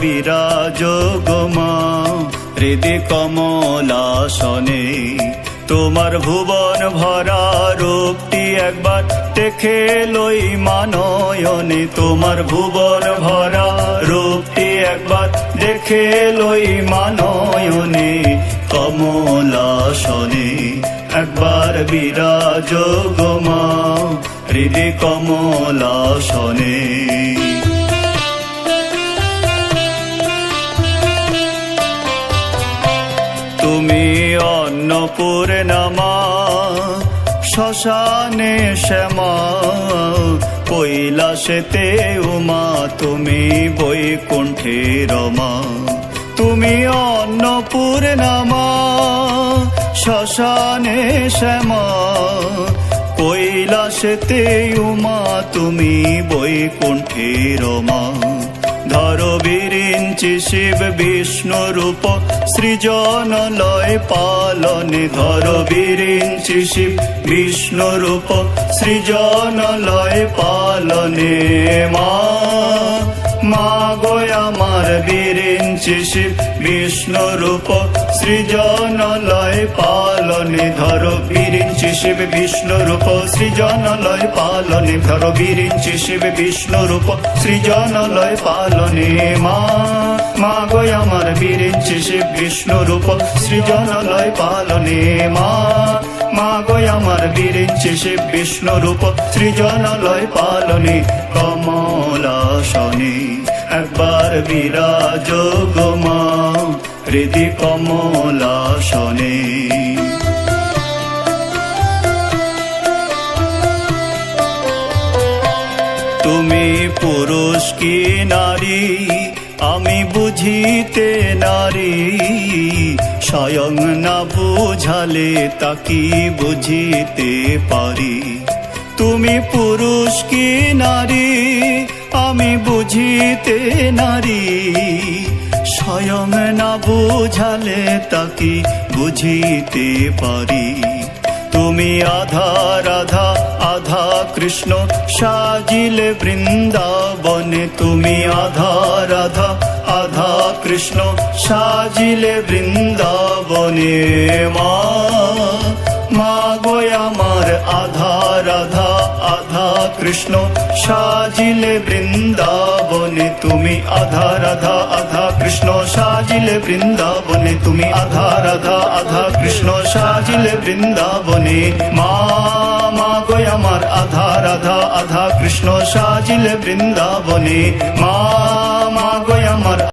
বিরাজ গোমা হৃদি কমলাসনে তোমার ভুবন ভরা রূপটি একবার দেখে লই মানয়নে। তোমার ভুবন ভরা রূপটি একবার দেখে লই মানয়নে। কমলাসনে একবার বিরাজ গোমা হৃদি কমলাসনে তুমি অন্নপূর্ণমা শ্মশানে শ্যামা, কৈলাসেতে উমা, তুমি বৈকুণ্ঠে রমা তুমি অন্নপূর্ণমা শ্মশানে শ্যামা, কৈলাসেতে উমা, তুমি বৈকুণ্ঠে রমা ধর বিরিঞ্চি শিব বিষ্ণু রূপ, সৃজন লয় পালনে ধর বিরিঞ্চি শিব বিষ্ণু রূপ, সৃজন লয় পালনে মা মা আমার বিরিঞ্চি শিব বিষ্ণু রূপ, সৃজন লয় পালনে ধর বিরিঞ্চি শিব বিষ্ণু রূপ সৃজন লয় পালনে ধর বিরিঞ্চি শিব বিষ্ণু রূপ সৃজন লয় পালনে মা মা গোয় আমার বিরিঞ্চি শিব বিষ্ণু রূপ সৃজন লয় পালনে মা মা গোয় আমার বিরিঞ্চি শিব বিষ্ণু রূপ সৃজন লয় পালনে কমলাসনে একবার বিরাজ গোমা হৃদি কমলাসনে তুমি পুরুষ কি নারী? আমি বুঝিতে নারী। স্বয়ং না বুঝালে তাকি বুঝিতে পারি? তুমি পুরুষ কি নারী? আমি বুঝিতে নারী। স্বয়ং না বুঝালে তাকি বুঝিতে পারি? তুমি আধা রাধা, আধা কৃষ্ণ, সাজিলে বৃন্দাবনে। তুমি আধা রাধা, আধা কৃষ্ণ, সাজিলে বৃন্দাবনে। মা মা আমার আধা রাধা, আধা কৃষ্ণ, সাজিলে বৃন্দাবনে। তুমি আধা রাধা, আধা কৃষ্ণ, সাজিলে বৃন্দাবনে। তুমি আধা রাধা, আধা কৃষ্ণ, সাজিলে বৃন্দাবনে। মনে মা মা গো আমার আধা, রাধা, আধা কৃষ্ণ সাজিল বৃন্দাবনে। মা মা গো আমার